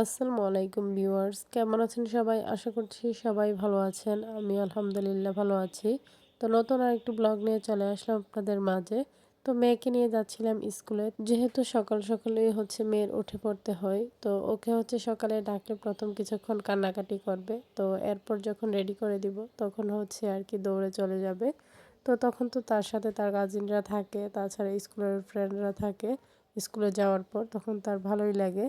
আসসালামু আলাইকুম ভিউয়ার্স, কেমন আছেন সবাই? আশা করছি সবাই ভালো আছেন। আমি আলহামদুলিল্লাহ ভালো আছি। তো নতুন আর একটু ব্লগ নিয়ে চলে আসলাম আপনাদের মাঝে। তো মেয়েকে নিয়ে যাচ্ছিলাম স্কুলে। যেহেতু সকাল সকালেই হচ্ছে মেয়ের উঠে পড়তে হয়, তো ওকে হচ্ছে সকালে ডাকলে প্রথম কিছুক্ষণ কান্নাকাটি করবে। তো এরপর যখন রেডি করে দিব, তখন হচ্ছে আর কি দৌড়ে চলে যাবে। তো তখন তো তার সাথে তার গার্জেনরা থাকে, তাছাড়া স্কুলের ফ্রেন্ডরা থাকে স্কুলে যাওয়ার পর, তখন তার ভালোই লাগে।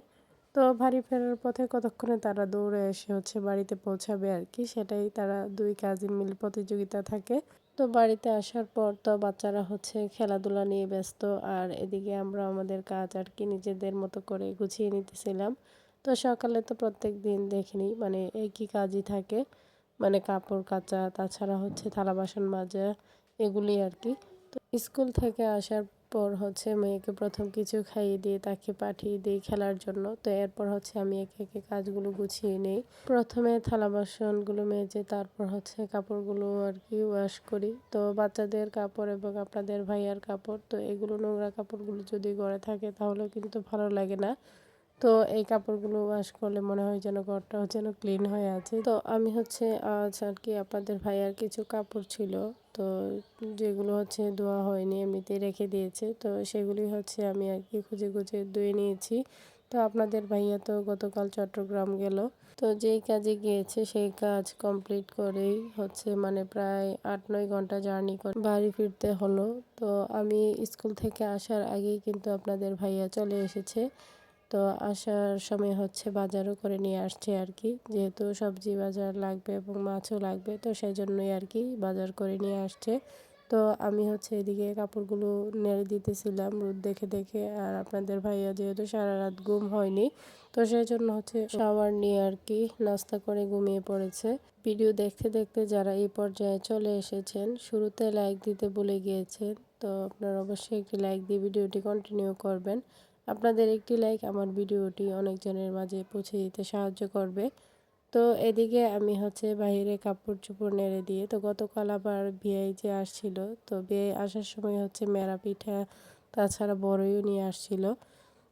তো বাড়ি ফেরার পথে কতক্ষণে তারা দৌড়ে এসে হচ্ছে বাড়িতে পৌঁছাবে আর কি, সেটাই তারা দুই কাজিন মিল প্রতিযোগিতা থাকে। তো বাড়িতে আসার পর তো বাচ্চারা হচ্ছে খেলাধুলা নিয়ে ব্যস্ত, আর এদিকে আমরা আমাদের কাজ আর কি নিজেদের মতো করে গুছিয়ে নিতেছিলাম। তো সকালে তো প্রত্যেক দিন দেখিনি মানে একই কাজই থাকে মানে কাপড় কাচা, তাছাড়া হচ্ছে থালা বাসন মাজা এগুলি আর কি। তো স্কুল থেকে আসার পর হচ্ছে মেয়েকে প্রথম কিছু খাইয়ে দিয়ে তাকে পাঠিয়ে দিই খেলার জন্য। তো এরপর হচ্ছে আমি একে একে কাজগুলো গুছিয়ে নিই। প্রথমে থালা বাসনগুলো মেজে তারপর হচ্ছে কাপড়গুলো আর কি ওয়াশ করি। তো বাচ্চাদের কাপড় এবং আপনাদের ভাইয়ার কাপড়, তো এগুলো নোংরা কাপড়গুলো যদি গড়ে থাকে তাহলে কিন্তু ভালো লাগে না। তো এই কাপড়গুলো ওয়াশ করলে মনে হয় যেন ঘরটাও যেন ক্লিন হয়ে আছে। তো আমি হচ্ছে আজ আর কি আপনাদের ভাইয়ার কিছু কাপড় ছিল, তো যেগুলো হচ্ছে ধোয়া হয়নি এমনিতেই রেখে দিয়েছে, তো সেগুলি হচ্ছে আমি আর কি খুঁজে খুঁজে ধুয়ে নিয়েছি। তো আপনাদের ভাইয়া তো গতকাল চট্টগ্রাম গেল, তো যেই কাজে গিয়েছে সেই কাজ কমপ্লিট করেই হচ্ছে মানে প্রায় আট নয় ঘণ্টা জার্নি করে বাড়ি ফিরতে হলো। তো আমি স্কুল থেকে আসার আগেই কিন্তু আপনাদের ভাইয়া চলে এসেছে। তো আসার সময় হচ্ছে বাজারও করে নিয়ে আসছে আর কি। যেহেতু সবজি বাজার লাগবে এবং মাছও লাগবে, তো সেই জন্যই আর কি বাজার করে নিয়ে আসছে। তো আমি হচ্ছে এদিকে কাপড়গুলো নেড়ে দিতেছিলাম রোদ দেখে দেখে, আর আপনাদের ভাইয়া যেহেতু সারা রাত ঘুম হয়নি, তো সেই জন্য হচ্ছে শাওয়ার নিয়ে আর কি নাস্তা করে ঘুমিয়ে পড়েছে। ভিডিও দেখতে দেখতে যারা এই পর্যায়ে চলে এসেছেন, শুরুতে লাইক দিতে ভুলে গিয়েছেন, তো আপনারা অবশ্যই একটি লাইক দিয়ে ভিডিওটি কন্টিনিউ করবেন। আপনাদের একটি লাইক আমার ভিডিওটি অনেকজনের মাঝে পৌঁছে দিতে সাহায্য করবে। তো এদিকে আমি হচ্ছে বাইরে কাপড় চোপড় নেড়ে দিয়ে, তো গতকাল আবার বিয়ে যে আসছিল, তো বিয়ে আসার সময় হচ্ছে মেরা পিঠা, তাছাড়া বড়ইও নিয়ে আসছিল।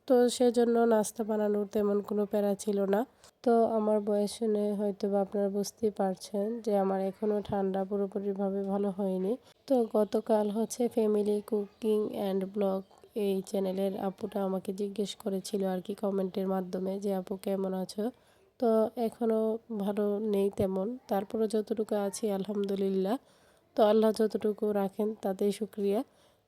তো সেজন্য নাস্তা বানানোর তেমন কোনো প্যারা ছিল না। তো আমার বয়স শুনে হয়তো বা আপনারা বুঝতেই পারছেন যে আমার এখনও ঠান্ডা পুরোপুরিভাবে ভালো হয়নি। তো গতকাল হচ্ছে ফ্যামিলি কুকিং অ্যান্ড ব্লগ এই চ্যানেলের আপুটা আমাকে জিজ্ঞেস করেছিল আর কি কমেন্টের মাধ্যমে যে, আপু, কেমন আছো? তো এখনও ভালো নেই তেমন। তারপরে যতটুকু আছি, আলহামদুলিল্লাহ। তো আল্লাহ যতটুকু রাখেন, তাতেই শুক্রিয়া।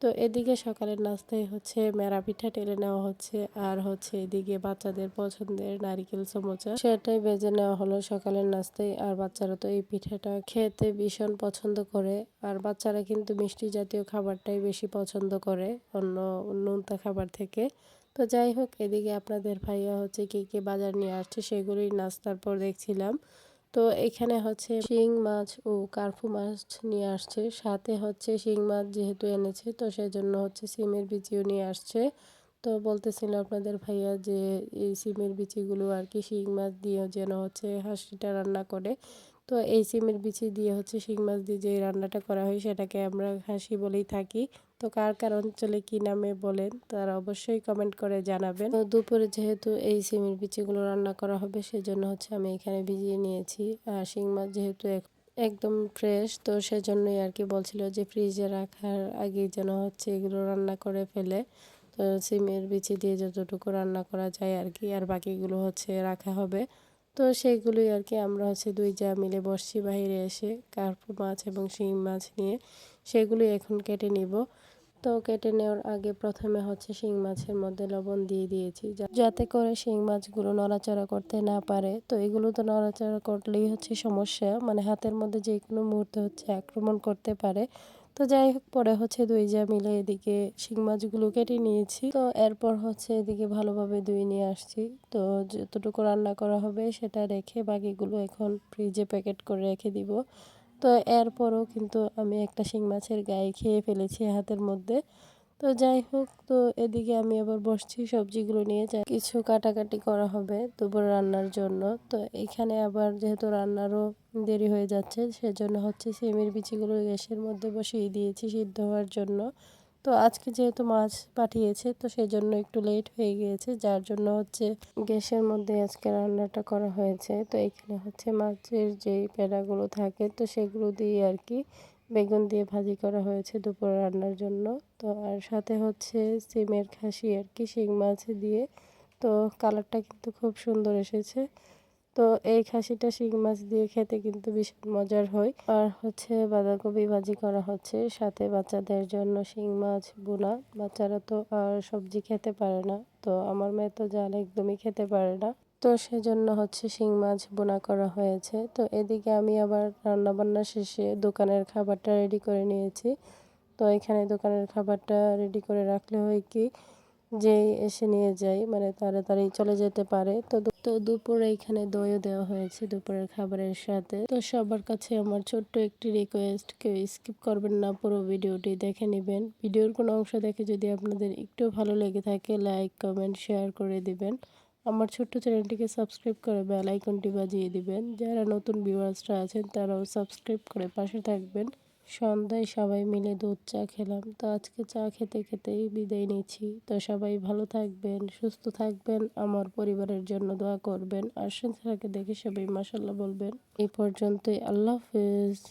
তো এদিকে সকালের নাস্তায় হচ্ছে মেরা পিঠা টেলে নেওয়া হচ্ছে, আর হচ্ছে এদিকে বাচ্চাদের পছন্দের নারিকেল সমোচা। সেটাই বেজে নেওয়া হলো সকালের নাস্তায়, আর বাচ্চারা তো এই পিঠাটা খেতে ভীষণ পছন্দ করে। আর বাচ্চারা কিন্তু মিষ্টি জাতীয় খাবারটাই বেশি পছন্দ করে, অন্য নোনতা খাবার থেকে। তো যাই হোক, এদিকে আপনাদের ভাইয়া হচ্ছে কে কে বাজার নিয়ে আসছে সেগুলোই নাস্তার পর দেখছিলাম। তো এখানে হচ্ছে শিং মাছ ও কার্ফু মাছ নিয়ে আসছে। সাথে হচ্ছে শিং মাছ যেহেতু এনেছে, তো সেজন্য হচ্ছে সিমের বিচিও নিয়ে আসছে। তো বলতেছিল আপনাদের ভাইয়া যে এই সিমের বিচিগুলো আর কি শিং মাছ দিয়ে যেন হচ্ছে হাঁসিটা রান্না করে। তো এই সিমের বিচি দিয়ে হচ্ছে শিং মাছ দিয়ে যে রান্নাটা করা হয় সেটাকে আমরা হাসি বলেই থাকি। তো কার কার অঞ্চলে কি নামে বলেন তারা অবশ্যই কমেন্ট করে জানাবেন। তো দুপুরে যেহেতু এই সিমের বিচিগুলো রান্না করা হবে সেজন্য হচ্ছে আমি এখানে ভিজিয়ে নিয়েছি। আর শিং মাছ যেহেতু একদম ফ্রেশ তো সেজন্যই আর কি বলছিল যে ফ্রিজে রাখার আগে যেন হচ্ছে এগুলো রান্না করে ফেলে। তো সিমের বিচি দিয়ে যতটুকু রান্না করা যায় আর কি, আর বাকিগুলো হচ্ছে রাখা হবে। তো সেইগুলোই আর কি আমরা হচ্ছে দুই যা মিলে বসছি বাইরে এসে কার্প মাছ এবং শিং মাছ নিয়ে সেগুলোই এখন কেটে নিব। তো কেটে নেওয়ার আগে প্রথমে হচ্ছে শিং মাছের মধ্যে লবণ দিয়ে দিয়েছি। যাতে করে শিং মাছগুলো নড়াচড়া করতে না পারে। তো এগুলো তো নড়াচড়া করলেই হচ্ছে সমস্যা। মানে হাতের মধ্যে যে কোনো মুহূর্তে হচ্ছে আক্রমণ করতে পারে। তো যাই হোক, পরে হচ্ছে দুই যা মিলে এদিকে শিং মাছগুলো কেটে নিয়েছি। তো এরপর হচ্ছে এদিকে ভালোভাবে ধুয়ে নিয়ে আসছি। তো যতটুকু রান্না করা হবে সেটা রেখে বাকিগুলো এখন ফ্রিজে প্যাকেট করে রেখে দিব। তো এরপরও কিন্তু আমি একটা শিং মাছের গায়ে খেয়ে ফেলেছি হাতের মধ্যে। তো যাই হোক, তো এদিকে আমি আবার বসছি সবজিগুলো নিয়ে। যাই কিছু কাটাকাটি করা হবে দুপুর রান্নার জন্য। তো এখানে আবার যেহেতু রান্নারও দেরি হয়ে যাচ্ছে, সেজন্য হচ্ছে সিমের বিচিগুলো গ্যাসের মধ্যে বসিয়ে দিয়েছি সিদ্ধ হওয়ার জন্য। তো আজকে যেহেতু মাছ পাঠিয়েছে, তো সেই জন্য একটু লেট হয়ে গিয়েছে। যার জন্য হচ্ছে গ্যাসের মধ্যে আজকে রান্নাটা করা হয়েছে। তো এখানে হচ্ছে মাছের যেই পেড়াগুলো থাকে, তো সেগুলো দিয়ে আর কি বেগুন দিয়ে ভাজি করা হয়েছে দুপুরে রান্নার জন্য। তো আর সাথে হচ্ছে সিমের খাসি আর কি, শিং মাছ দিয়ে। তো কালারটা কিন্তু খুব সুন্দর এসেছে। তো এই খাসিটা শিং মাছ দিয়ে খেতে কিন্তু ভীষণ মজার হয়। আর হচ্ছে বাঁধাকপি ভাজি করা হচ্ছে, সাথে বাচ্চাদের জন্য শিং মাছ বোনা বাচ্চারা তো আর সবজি খেতে পারে না, তো আমার মেয়ে তো জাল একদমই খেতে পারে না। তো সেজন্য হচ্ছে শিং মাছ বোনা করা হয়েছে। তো এদিকে আমি আবার রান্না বান্না শেষে দোকানের খাবারটা রেডি করে নিয়েছি। তো এখানে দোকানের খাবারটা রেডি করে রাখলে হয় কি যেই এসে নিয়ে যায় মানে তাড়াতাড়ি চলে যেতে পারে। তো তো দুপুরে এখানে দইও দেওয়া হয়েছে দুপুরের খাবারের সাথে। তো সবার কাছে আমার ছোট্ট একটি রিকোয়েস্ট কেউ স্কিপ করবেন না, পুরো ভিডিওটি দেখে নেবেন। ভিডিওর কোনো অংশ দেখে যদি আপনাদের একটু ভালো লেগে থাকে লাইক কমেন্ট শেয়ার করে দিবেন। আমার ছোট্ট চ্যানেলটিকে সাবস্ক্রাইব করে বেল আইকনটি বাজিয়ে দিবেন। যারা নতুন ভিউয়ার্সরা আছেন, তারাও সাবস্ক্রাইব করে পাশে থাকবেন। সন্ধ্যায় সবাই মিলে দুধ চা খেলাম। তো আজকে চা খেতে খেতেই বিদায় নিচ্ছি। তো সবাই ভালো থাকবেন, সুস্থ থাকবেন, আমার পরিবারের জন্য দোয়া করবেন। আর সন্ধ্যাকে দেখে সবাই মাসাল্লাহ বলবেন। এই পর্যন্তই, আল্লাহ হাফেজ।